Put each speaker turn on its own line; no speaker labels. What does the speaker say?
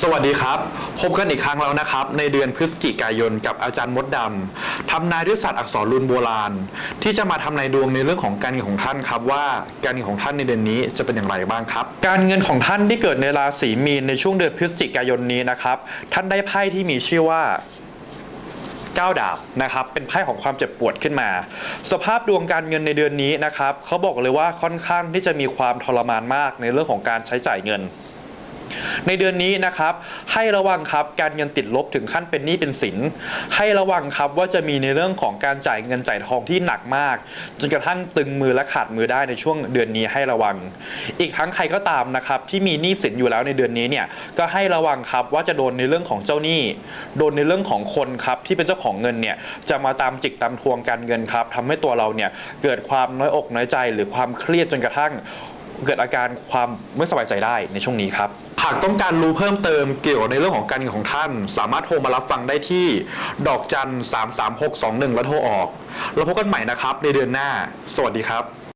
สวัสดีครับ พบกันอีกครั้งแล้วนะครับ ในเดือนพฤศจิกายนกับอาจารย์มดดำทำนายด้วยศาสตร์อักษรรุนโบราณ ที่จะมาทำนายดวงในเรื่องของการเงินของท่านครับว่าการเงินของท่านในเดือนนี้จะเป็นอย่างไรบ้างครับ การเงินของท่านที่เกิดในราศีมีนในช่วงเดือนพฤศจิกายนนี้นะครับ ท่านได้ไพ่ที่มีชื่อว่าก้าดาบนะครับเป็นไพ่ของความเจ็บปวดขึ้นมา สภาพดวงการเงินในเดือนนี้นะครับเขาบอกเลยว่าค่อนข้างที่จะมีความทรมานมากในเรื่องของการใช้จ่ายเงิน ในเดือนนี้นะครับให้ระวังครับการเงินติดลบถึงขั้นเป็นหนี้เป็นสิน ให้ระวังครับว่าจะมีในเรื่องของการจ่ายเงินจ่ายทองที่หนักมาก จนกระทั่งตึงมือและขาดมือได้ในช่วงเดือนนี้ให้ระวัง อีกทั้งใครก็ตามนะครับที่มีหนี้สินอยู่แล้วในเดือนนี้เนี่ยก็ให้ระวังครับว่าจะโดนในเรื่องของเจ้าหนี้ โดนในเรื่องของคนครับที่เป็นเจ้าของเงินเนี่ยจะมาตามจิกตามทวงการเงินครับทำให้ตัวเราเนี่ยเกิดความน้อยอกน้อยใจ หรือความเครียดจนกระทั่ง เกิดอาการความไม่สบายใจได้ในช่วงนี้ครับ หากต้องการรู้เพิ่มเติมเกี่ยวกับในเรื่องของการเงินของท่าน สามารถโทรมารับฟังได้ที่ดอกจัน 33621 แล้วโทรออกแล้วพบกันใหม่นะครับในเดือนหน้า สวัสดีครับ